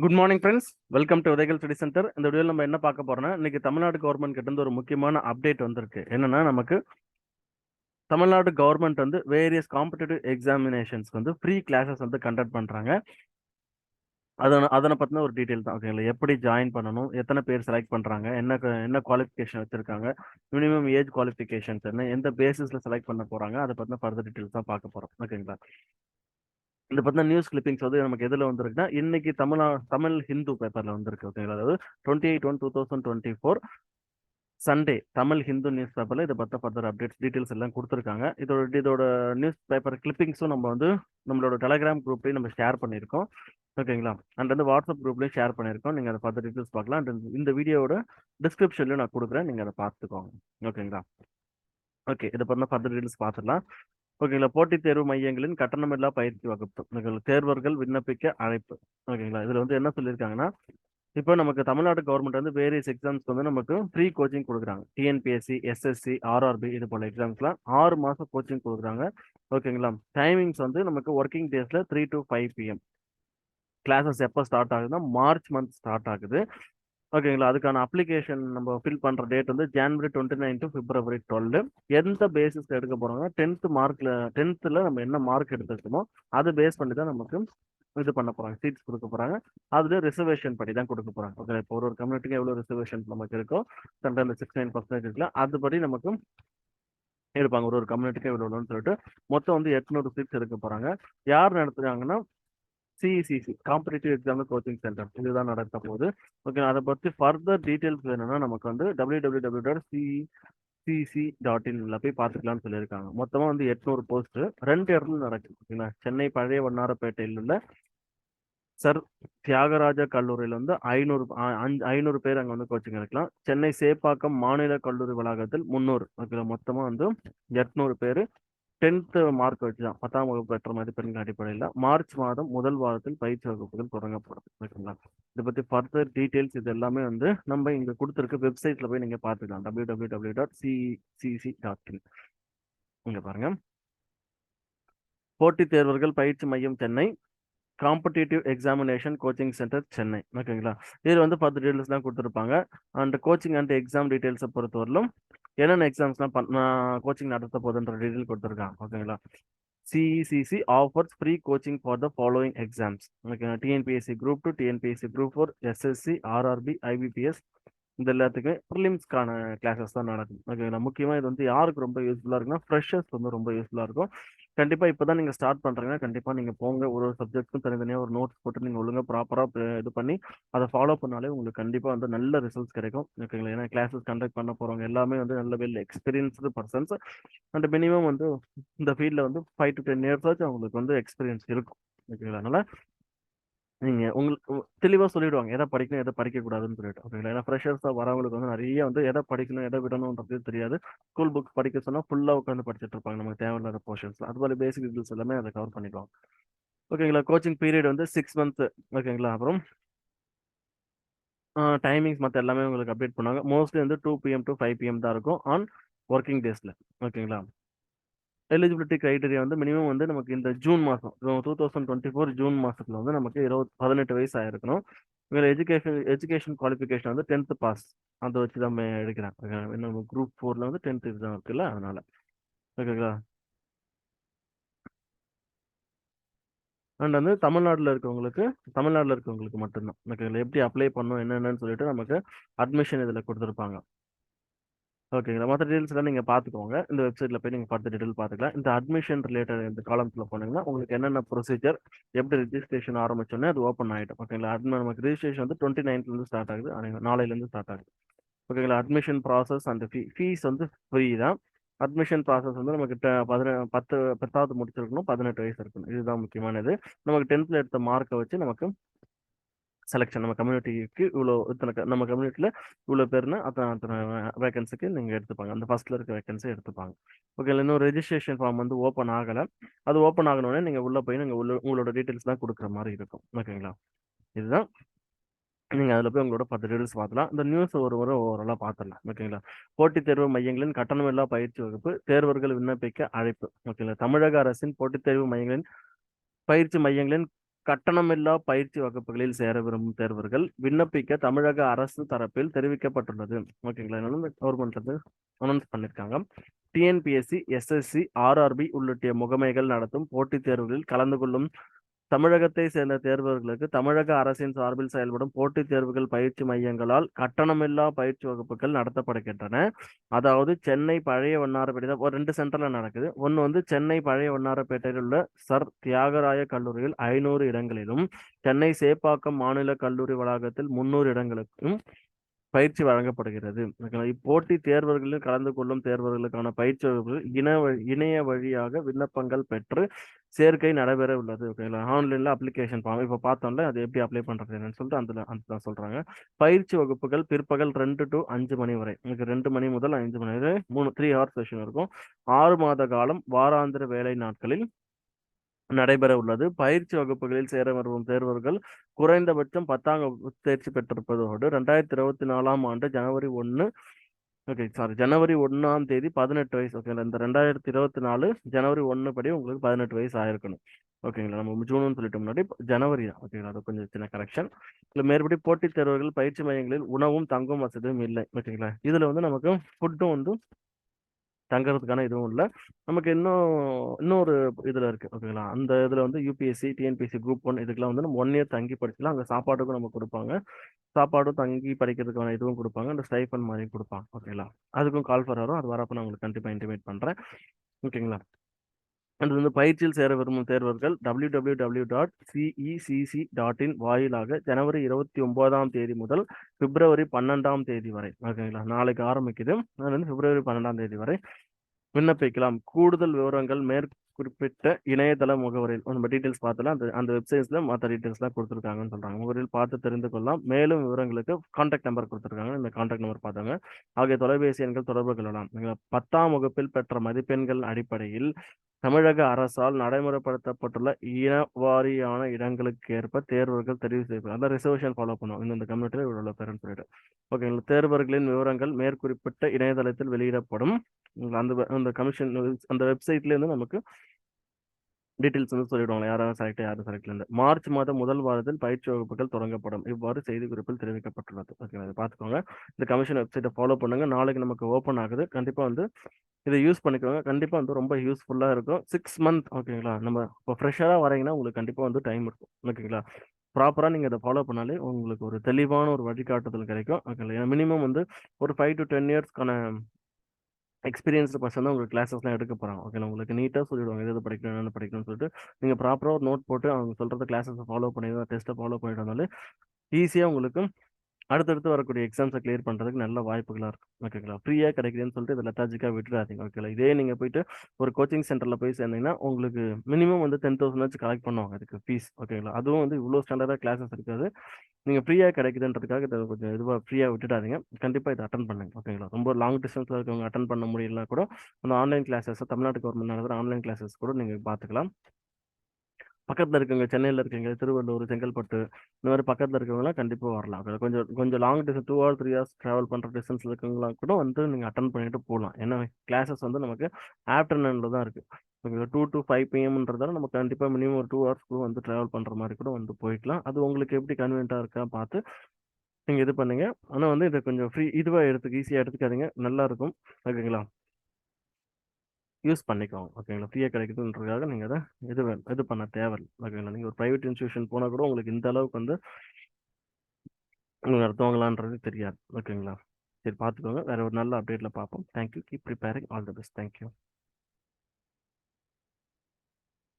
Good morning friends welcome to Udayakal study centre இந்த வீடியோவில் நம்ம என்ன பார்க்க போறோம்னா இன்னைக்கு தமிழ்நாடு கவர்மெண்ட் கிட்ட இருந்து ஒரு முக்கியமான அப்டேட் வந்திருக்கு. என்னன்னா நமக்கு தமிழ்நாடு கவர்மெண்ட் வந்து வேரியஸ் காம்படிட்டிவ் எக்ஸாமினேஷன்ஸ்க்கு வந்து ஃப்ரீ கிளாஸஸ் வந்து கண்டக்ட் பண்றாங்க. அதனை அதனை பற்றின ஒரு டீட்டெயில் தான். ஓகேங்களா எப்படி ஜாயின் பண்ணணும்? எத்தனை பேர் செலக்ட் பண்ணுறாங்க என்ன என்ன குவாலிஃபிகேஷன் வச்சுருக்காங்க? மினிமம் ஏஜ் குவாலிஃபிகேஷன்ஸ் என்ன? எந்த பேசிஸில் செலக்ட் பண்ண போகிறாங்க அதை பற்றின ஃபர்தர் டீட்டெயில்ஸ் தான் பார்க்க போகிறோம் ஓகேங்களா இந்த பார்த்தா நியூஸ் கிளிப்பிங்ஸ் வந்து நமக்கு எதுல வந்திருக்குன்னா இன்னைக்கு தமிழா தமிழ் ஹிந்து பேப்பர்ல வந்திருக்கு ஓகேங்களா அதாவது twenty eight one two thousand twenty four Sunday Tamil Hindu news பேப்பர்ல இதை பத்த ஃபர்தர் அப்டேட்ஸ் டீட்டெயில்ஸ் எல்லாம் கொடுத்துருக்காங்க. இதோட இதோட நியூஸ் பேப்பர் கிளிப்பிங்ஸும் நம்ம வந்து நம்மளோட டெலகிராம் குரூப்லேயும் நம்ம ஷேர் பண்ணியிருக்கோம் ஓகேங்களா அண்ட் வந்து வாட்ஸ்அப் குரூப்லேயும் ஷேர் பண்ணியிருக்கோம். நீங்கள் அதை பார்த்து டீட்டெயில்ஸ் பார்க்கலாம். அண்ட் இந்த வீடியோவோட டிஸ்கிரிப்ஷன்லையும் நான் கொடுக்குறேன். நீங்கள் அதை பார்த்துக்கோங்க ஓகேங்களா ஓகே இதை பார்த்தா ஃபர்தர் டீட்டெயில்ஸ் பார்த்துடலாம். ஓகேங்களா? போட்டித் தேர்வு மையங்களின் கட்டணமில்லா பயிற்சி வகுப்பு. ஓகேங்களா தேர்வர்கள் விண்ணப்பிக்க அழைப்பு. ஓகேங்களா? இதில் வந்து என்ன சொல்லியிருக்காங்கன்னா இப்போ நமக்கு தமிழ்நாடு கவர்மெண்ட் வந்து வேரியஸ் எக்ஸாம்ஸ்க்கு வந்து நமக்கு ஃப்ரீ கோச்சிங் கொடுக்குறாங்க. டிஎன்பிஎஸ்சி எஸ்எஸ்சி ஆர்ஆர்பி இது போல எக்ஸாம்ஸ்லாம் ஆறு மாதம் கோச்சிங் கொடுக்குறாங்க. ஓகேங்களா? டைமிங்ஸ் வந்து நமக்கு ஒர்க்கிங் டேஸில் three to five PM classes எப்போ ஸ்டார்ட் ஆகுதுன்னா மார்ச் மந்த் ஸ்டார்ட் ஆகுது. ஓகேங்களா? அதுக்கான அப்ளிகேஷன் நம்ம ஃபில் பண்ணுற டேட் வந்து January twenty nine to February twelve எந்த பேசிஸ் எடுக்க போறோம்னா டென்த்து மார்க்கில் டென்த்தில் நம்ம என்ன மார்க் எடுத்துருக்கோமோ அதை பேஸ் பண்ணி தான் நமக்கு இது பண்ண போகிறாங்க சீட்ஸ் கொடுக்க போகிறாங்க அதில் ரிசர்வேஷன் படி தான் கொடுக்க போகிறாங்க ஓகே இப்போ ஒரு ஒரு கம்யூனிட்டிக்கு எவ்வளோ ரிசர்வேஷன் நமக்கு இருக்கோ அந்த சிக்ஸ் நைன் பர்சன்டேஜ் இருக்குல்ல அதுபடி நமக்கு எடுப்பாங்க. ஒரு ஒரு கம்யூனிட்டிக்கு எவ்வளோன்னு சொல்லிட்டு மொத்தம் வந்து எட்நூறு சீட்ஸ் எடுக்க போகிறாங்க யார் நடத்துகிறாங்கன்னா CECC competitive exam coaching centre இதுதான் நடக்க போகுது. ஓகே அதை பற்றி ஃபர்தர் டீட்டெயில்ஸ் வேணும்னா நமக்கு வந்து W W W dot CCC dot இன்ல போய் பார்த்துக்கலாம்னு சொல்லியிருக்காங்க. மொத்தமாக வந்து எட்நூறு போஸ்ட் ரெண்டு இடத்துல நடக்குது ஓகேங்களா சென்னை பழைய வண்ணாரப்பேட்டையில் உள்ள சர் தியாகராஜ கல்லூரியில் வந்து ஐநூறு ஐநூறு பேர் அங்கே வந்து கோச்சிங் எடுக்கலாம். சென்னை சேப்பாக்கம் மாநில கல்லூரி வளாகத்தில் முந்நூறு ஓகேங்களா மொத்தமாக வந்து எட்நூறு பேர் டென்த்து மார்க் வச்சு தான் பத்தாம் வகுப்பு பெற்ற மதிப்பெண்கள் அடிப்படையில் மார்ச் மாதம் முதல் வாரத்தில் பயிற்சி வகுப்புகள் தொடங்கப்படும் ஓகேங்களா? இதை பற்றி ஃபர்தர் டீட்டெயில்ஸ் இது எல்லாமே வந்து நம்ம இங்கே கொடுத்துருக்க வெப்சைட்ல போய் நீங்கள் பார்த்துக்கலாம். W W W dot CCC dot in இங்கே பாருங்க. போட்டித் தேர்வர்கள் பயிற்சி மையம் Chennai. Competitive examination coaching centre Chennai ஓகேங்களா இதில் வந்து பத்து டீட்டெயில்ஸ்லாம் கொடுத்துருப்பாங்க. அண்ட் கோச்சிங் அண்ட் எக்ஸாம் டீட்டெயில்ஸை பொறுத்தவரையிலும் என்னென்ன எக்ஸாம்ஸ்லாம் பண் கோச்சிங் நடத்த போகுதுன்ற டீட்டெயில் கொடுத்துருக்காங்க. ஓகேங்களா CECC offers free coaching for the following exams ஓகேங்களா TNPSC group two TNPSC group four SSC RRB IBPS இந்த எல்லாத்துக்குமே ப்ரிலிம்ஸ்க்கான கிளாஸஸ் தான் நடக்கும். ஓகேங்களா முக்கியமாக இது வந்து யாருக்கு ரொம்ப யூஸ்ஃபுல்லாக இருக்குன்னா ஃப்ரெஷர்ஸ் வந்து ரொம்ப யூஸ்ஃபுல்லாக இருக்கும். கண்டிப்பாக இப்போ தான் நீங்கள் ஸ்டார்ட் பண்ணுறீங்கன்னா கண்டிப்பாக நீங்கள் போங்க. ஒரு ஒரு சப்ஜெக்ட்க்கும் தனித்தனியாக ஒரு நோட்ஸ் போட்டு நீங்கள் ஒழுங்காக ப்ராப்பராக இது பண்ணி அதை ஃபாலோ பண்ணாலே உங்களுக்கு கண்டிப்பாக வந்து நல்ல ரிசல்ட்ஸ் கிடைக்கும். ஓகேங்களா? ஏன்னா கிளாஸஸ் கண்டக்ட் பண்ண போகிறவங்க எல்லாமே வந்து நல்ல well experienced persons and minimum வந்து இந்த ஃபீல்டில் வந்து ஃபைவ் டு டென் இயர்ஸ் ஆச்சு அவங்களுக்கு வந்து எக்ஸ்பீரியன்ஸ் இருக்கும். ஓகேங்களா? அதனால் நீங்க உங்களுக்கு தெளிவா சொல்லிடுவாங்க. எதை படிக்கணும் எதை படிக்க கூடாதுன்னு சொல்லிட்டு. ஓகேங்களா ஏன்னா ஃப்ரெஷர்ஸா வரவங்களுக்கு வந்து நிறைய வந்து எதை படிக்கணும் எதை விடணும்ன்றது தெரியாது. ஸ்கூல் புக் படிக்க சொன்னா ஃபுல்லா உட்காந்து படிச்சுட்டு இருப்பாங்க. நமக்கு தேவையில்லாத போர்ஷன்ஸ் மாதிரி பேசிக் டீட்டெயில்ஸ் எல்லாமே அதை கவர் பண்ணிடுவாங்க. ஓகேங்களா? கோச்சிங் பீரியட் வந்து சிக்ஸ் மந்த் ஓகேங்களா? அப்புறம் டைமிங்ஸ் மற்ற எல்லாமே உங்களுக்கு அப்டேட் பண்ணுவாங்க. மோஸ்ட்லி வந்து two PM to five PM தான் இருக்கும் ஆன் ஒர்க்கிங் டேஸ்ல ஓகேங்களா? எலிஜிபிலிட்டி கிரைட்டீரியா வந்து மினிமம் வந்து நமக்கு இந்த ஜூன் மாதம் two thousand twenty four June மாதத்துல வந்து நமக்கு இருபது பதினெட்டு வயசு ஆயிருக்கணும். இதில் எஜுகேஷன் எஜுகேஷன் குவாலிஃபிகேஷன் வந்து டென்த்து பாஸ் அதை வச்சு தான் எடுக்கிறேன் நம்ம குரூப் ஃபோரில் வந்து டென்த் எக்ஸாம் இருக்குல்ல அதனால. ஓகேங்களா? அண்ட் வந்து தமிழ்நாட்டில் இருக்கவங்களுக்கு தமிழ்நாட்டில் இருக்கவங்களுக்கு மட்டும்தான். ஓகேங்களா? எப்படி அப்ளை பண்ணணும் என்னென்னு சொல்லிட்டு நமக்கு அட்மிஷன் இதில் கொடுத்துருப்பாங்க. ஓகேங்களா மற்ற டீடைல்ஸ் எல்லாம் நீங்கள் பார்த்துக்கோங்க இந்த வெப்சைட்டில் போய் நீங்கள் பார்த்து டீடைல் பார்த்துக்கலாம் இந்த அட்மிஷன் ரிலேட்டட் இந்த காலம்ஸில் போனீங்கன்னா உங்களுக்கு என்னென்ன ப்ரொசீஜர் எப்படி ரிஜிஸ்ட்ரேஷன் ஆரம்பிச்சோன்னே அது ஓப்பன் ஆகிடும் ஓகேங்களா அட்மி நமக்கு ரிஜிஸ்ட்ரேஷன் வந்து டுவெண்ட்டி நைன்த்லேருந்து ஸ்டார்ட் ஆகுது. அன்னைக்கு நாளையிலேருந்து ஸ்டார்ட் ஆகுது. ஓகேங்களா அட்மிஷன் ப்ராசஸ் அந்த ஃபீ ஃபீஸ் வந்து ஃப்ரீ தான். அட்மிஷன் ப்ராசஸ் வந்து நமக்கு பதின பத்து பத்தாவது முடிச்சிருக்கணும். பதினெட்டு வயசு இருக்கணும். இதுதான் முக்கியமானது. நமக்கு டென்த்தில் எடுத்த மார்க்கை வச்சு நமக்கு செலெக்ஷன் நம்ம கம்யூனிட்டிக்கு இவ்வளோ இத்தனை நம்ம கம்யூனிட்டியில் இவ்வளோ பேர்னா அத்தனை அத்தனை வேகன்சிக்கு நீங்கள் எடுத்துப்பாங்க. அந்த ஃபஸ்ட்டில் இருக்க வேகன்சி எடுத்துப்பாங்க. ஓகே இன்னும் ரெஜிஸ்ட்ரேஷன் ஃபார்ம் வந்து ஓப்பன் ஆகலை. அது ஓப்பன் ஆகணுன்னே நீங்கள் உள்ளே போய் நீங்கள் உள்ள உங்களோட டீட்டெயில்ஸ் தான் கொடுக்குற மாதிரி இருக்கும். ஓகேங்களா இதுதான். நீங்கள் அதில் போய் உங்களோட பத்து டீட்டெயில்ஸ் பார்த்துலாம். இந்த நியூஸ் ஒரு முறை ஓரளவு பார்த்துடலாம். ஓகேங்களா போட்டித் தேர்வு மையங்களின் கட்டணமில்லா பயிற்சி வகுப்பு தேர்வர்கள் விண்ணப்பிக்க அழைப்பு. ஓகேங்களா தமிழக அரசின் போட்டித் தேர்வு மையங்களின் பயிற்சி மையங்களின் கட்டணமில்லா பயிற்சி வகுப்புகளில் சேர விரும்பும் தேர்வர்கள் விண்ணப்பிக்க தமிழக அரசு தரப்பில் தெரிவிக்கப்பட்டுள்ளது. ஓகேங்களா கவர்மெண்ட் வந்து அனௌன்ஸ் பண்ணியிருக்காங்க டிஎன்பிஎஸ்சி எஸ்எஸ்சி ஆர்ஆர்பி உள்ளிட்ட முகமைகள் நடத்தும் போட்டித் தேர்வுகளில் கலந்து கொள்ளும் தமிழகத்தை சேர்ந்த தேர்வர்களுக்கு தமிழக அரசின் சார்பில் செயல்படும் போட்டித் தேர்வுகள் பயிற்சி மையங்களால் கட்டணமில்லா பயிற்சி வகுப்புகள் நடத்தப்படுகின்றன. அதாவது சென்னை பழைய வண்ணாரப்பேட்டை ஒரு ரெண்டு சென்டர்ல நடக்குது. ஒன்று வந்து சென்னை பழைய வண்ணாரப்பேட்டையில் உள்ள சர் தியாகராய கல்லூரியில் ஐநூறு இடங்களிலும் சென்னை சேப்பாக்கம் மாநில கல்லூரி வளாகத்தில் முன்னூறு இடங்களுக்கும் பயிற்சி வழங்கப்படுகிறது. ஓகேங்களா? இப்போட்டி தேர்வர்களில் கலந்து கொள்ளும் தேர்வர்களுக்கான பயிற்சி வகுப்புகள் இன வழி- இணைய வழியாக விண்ணப்பங்கள் பெற்று சேர்க்கை நடைபெற உள்ளது. ஓகேங்களா? ஆன்லைன்ல அப்ளிகேஷன் ஃபார்ம் இப்போ பார்த்தோம்ல அது எப்படி அப்ளை பண்ணுறது என்னன்னு சொல்லிட்டு அந்த அந்த சொல்றாங்க. பயிற்சி வகுப்புகள் பிற்பகல் ரெண்டு டு அஞ்சு மணி வரை. உங்களுக்கு ரெண்டு மணி முதல் அஞ்சு மணி வரை மூணு த்ரீ ஹவர் செஷன் இருக்கும். ஆறு மாத காலம் வாராந்திர வேலை நாட்களில் நடைபெற உள்ளது. பயிற்சி வகுப்புகளில் சேர வரும் தேர்வர்கள் குறைந்தபட்சம் பத்தாம் வகுப்பு தேர்ச்சி பெற்றிருப்பதோடு ரெண்டாயிரத்தி இருபத்தி நாலாம் ஆண்டு ஜனவரி ஒன்று ஓகே சாரி ஜனவரி ஒன்றாம் தேதி பதினெட்டு வயசு ஓகேங்களா இந்த ரெண்டாயிரத்தி இருபத்தி நாலு ஜனவரி ஒன்று படி உங்களுக்கு பதினெட்டு வயசு ஆயிருக்கணும். ஓகேங்களா நம்ம ஜூன் சொல்லிட்டு முன்னாடி ஜனவரி தான். ஓகேங்களா அது கொஞ்சம் சின்ன கரெக்ஷன் இல்லை மேற்படி போட்டித் தேர்வுகள் பயிற்சி மையங்களில் உணவும் தங்கும் வசதியும் இல்லை. ஓகேங்களா இதில் வந்து நமக்கு ஃபுட்டும் வந்து தங்கறதுக்கான இதுவும் இல்லை. நமக்கு இன்னும் இன்னொரு இதில் இருக்கு ஓகேங்களா? அந்த இதில் வந்து யூபிஎஸ்சி டிஎன்பிஎஸ்சி குரூப் ஒன் இதுக்கெல்லாம் வந்து நம்ம ஒன் இயர் தங்கி படிச்சுக்கலாம். அங்கே சாப்பாட்டுக்கும் நம்ம கொடுப்பாங்க. சாப்பாடும் தங்கி படிக்கிறதுக்கான இதுவும் கொடுப்பாங்க. அந்த ஸ்டைஃபன் மாதிரி கொடுப்பாங்க ஓகேங்களா? அதுக்கும் கால் ஃபர் வரும் அது வரப்போ நான் உங்களுக்கு கண்டிப்பாக இன்டிமேட் பண்ணுறேன் ஓகேங்களா? அது வந்து பயிற்சியில் சேர விரும்பும் தேர்வர்கள் W W W dot CECC dot in வாயிலாக ஜனவரி இருபத்தி ஒன்பதாம் தேதி முதல் பிப்ரவரி பன்னெண்டாம் தேதி வரை. ஓகேங்களா? நாளைக்கு ஆரம்பிக்குது. அது வந்து பிப்ரவரி பன்னெண்டாம் தேதி வரை. விண்ணப்பிக்கலாம். கூடுதல் விவரங்கள் குறிப்பிட்ட இணையதள முகவரியில் நம்ம டீட்டெயில்ஸ் பார்த்தலாம் அந்த அந்த வெப்சைட்ஸ்ல மற்ற டீட்டெயில்ஸ்லாம் கொடுத்துருக்காங்கன்னு சொல்றாங்க. முகவரியில் பார்த்து தெரிந்து கொள்ளலாம். மேலும் விவரங்களுக்கு கான்டாக்ட் நம்பர் கொடுத்துருக்காங்க. இந்த கான்டாக்ட் நம்பர் பார்த்தாங்க ஆகிய தொலைபேசி எண்கள் தொடர்பு கொள்ளலாம். பத்தாம் வகுப்பில் பெற்ற மதிப்பெண்கள் அடிப்படையில் தமிழக அரசால் நடைமுறைப்படுத்தப்பட்டுள்ள இனவாரியான இடங்களுக்கு ஏற்ப தேர்வர்கள் தெரிவு செய்யப்படும் அதான் ரிசர்வேஷன் ஃபாலோ பண்ணுவோம் இந்த கம்யூனிட்டியில் இவ்வளோ பேரன் சொல்லிட்டு. ஓகேங்களா தேர்வர்களின் விவரங்கள் மேற்குறிப்பிட்ட இணையதளத்தில் வெளியிடப்படும். அந்த அந்த கமிஷன் அந்த வெப்சைட்லேருந்து நமக்கு டீட்டெயில்ஸ் வந்து சொல்லிடுவாங்க யாரும் செலக்ட் யாரும் செலக்ட் இருந்து மார்ச் மாதம் முதல் வாரத்தில் பயிற்சி வகுப்புகள் தொடங்கப்படும். இவ்வாறு செய்தி குறிப்பில் தெரிவிக்கப்பட்டுள்ளது. ஓகேங்களா இதை பார்த்துக்கோங்க. இந்த கமிஷன் வெப்சைட்டை ஃபாலோ பண்ணுங்க. நாளைக்கு நமக்கு ஓப்பன் ஆகுது. கண்டிப்பாக வந்து இதை யூஸ் பண்ணிக்கோங்க. கண்டிப்பாக வந்து ரொம்ப யூஸ்ஃபுல்லாக இருக்கும். சிக்ஸ் மந்த் ஓகேங்களா நம்ம இப்போ ஃப்ரெஷ்ஷாக வரீங்கன்னா உங்களுக்கு கண்டிப்பாக வந்து டைம் இருக்கும். ஓகேங்களா ப்ராப்பராக நீங்கள் இதை ஃபாலோ பண்ணாலே உங்களுக்கு ஒரு தெளிவான ஒரு வழிகாட்டுதல் கிடைக்கும். ஓகேங்களா மினிமம் வந்து ஒரு ஃபைவ் டு டென் இயர்ஸ்க்கான எக்ஸ்பீரியன்ஸ்டு பர்சன் தான் உங்களுக்கு கிளாஸஸ்லாம் எடுக்க போகிறாங்க ஓகே உங்களுக்கு நீட்டாக சொல்லிடுவாங்க. எது படிக்கணும் என்னென்ன படிக்கணும்னு சொல்லிட்டு நீங்கள் ப்ராப்பராக ஒரு நோட் போட்டு அவங்க சொல்கிறத கிளாஸஸை ஃபாலோ பண்ணி டெஸ்ட்டை ஃபாலோ பண்ணிட்டு வந்தாலே ஈஸியாக உங்களுக்கு அடுத்தடுத்து வரக்கூடிய எக்ஸாம்ஸை கிளியர் பண்ணுறதுக்கு நல்ல வாய்ப்புகளாக இருக்கும். ஓகேங்களா ஃப்ரீயாக கிடைக்குதுன்னு சொல்லிட்டு இதை லெத்தாஜிக்காக விட்டுறாதீங்க. ஓகேங்களா இதே நீங்கள் போயிட்டு ஒரு கோச்சிங் சென்டரில் போய் சேர்ந்தீங்கன்னா உங்களுக்கு மினிமம் வந்து டென் தௌசண்ட் வச்சு கலெக்ட் பண்ணுவாங்க அதுக்கு ஃபீஸ் ஓகேங்களா அதுவும் வந்து இவ்வளோ ஸ்டாண்டர்டாக கிளாஸஸ் இருக்காது. நீங்கள் ஃப்ரீயாக கிடைக்குதுன்றதுக்காக இதை கொஞ்சம் இதுவாக ஃப்ரீயாக விட்டுடாதீங்க கண்டிப்பாக இதை அட்டன் பண்ணுங்க. ஓகேங்களா ரொம்ப லாங் டிஸ்டன்ஸில் இருக்கவங்க அட்டன் பண்ண முடியல கூட அந்த ஆன்லைன் கிளாஸஸ் தமிழ்நாடு கவர்மெண்ட் நடத்துகிற ஆன்லைன் கிளாஸஸ் கூட நீங்கள் பார்த்துக்கலாம். பக்கத்தில் இருக்கவங்க சென்னையில் இருக்கவங்க திருவள்ளூர் செங்கல்பட்டு இந்த மாதிரி பக்கத்தில் இருக்கவங்களாம் கண்டிப்பாக வரலாம். கொஞ்சம் கொஞ்சம் long distance two or three hours travel பண்ணுற டிஸ்டன்ஸ் இருக்கவங்களாம் கூட வந்து நீங்கள் அட்டன் பண்ணிட்டு போகலாம். ஏன்னா கிளாஸஸ் வந்து நமக்கு ஆஃப்டர்நூனில் தான் இருக்குது டூ டு ஃபைவ் பிஎம்ன்றதால நம்ம கண்டிப்பாக மினிமம் ஒரு டூ ஹவர்ஸ் வந்து ட்ராவல் பண்ணுற மாதிரி கூட வந்து போய்க்கலாம். அது உங்களுக்கு எப்படி கன்வீனியண்ட்டாக இருக்கா பார்த்து நீங்கள் இது பண்ணுங்க. ஆனால் வந்து இதை கொஞ்சம் ஃப்ரீ இதுவாக எடுத்துக்க ஈஸியாக எடுத்துக்காதீங்க. நல்லா இருக்கும். ஓகேங்களா? யூஸ் பண்ணிக்கோங்க. ஓகேங்களா ஃப்ரீயாக கிடைக்குதுன்றதுக்காக நீங்கள் அதை இது இது பண்ண தேவையில்லை. ஓகேங்களா நீங்கள் ஒரு ப்ரைவேட் இன்ஸ்டியூஷன் போனால் கூட உங்களுக்கு இந்த அளவுக்கு வந்து உங்களுக்கு அடுத்தவங்களான்றது தெரியாது. ஓகேங்களா சரி பார்த்துக்கோங்க வேற ஒரு நல்ல அப்டேட்டில் பார்ப்போம் thank you keep preparing all the best thank you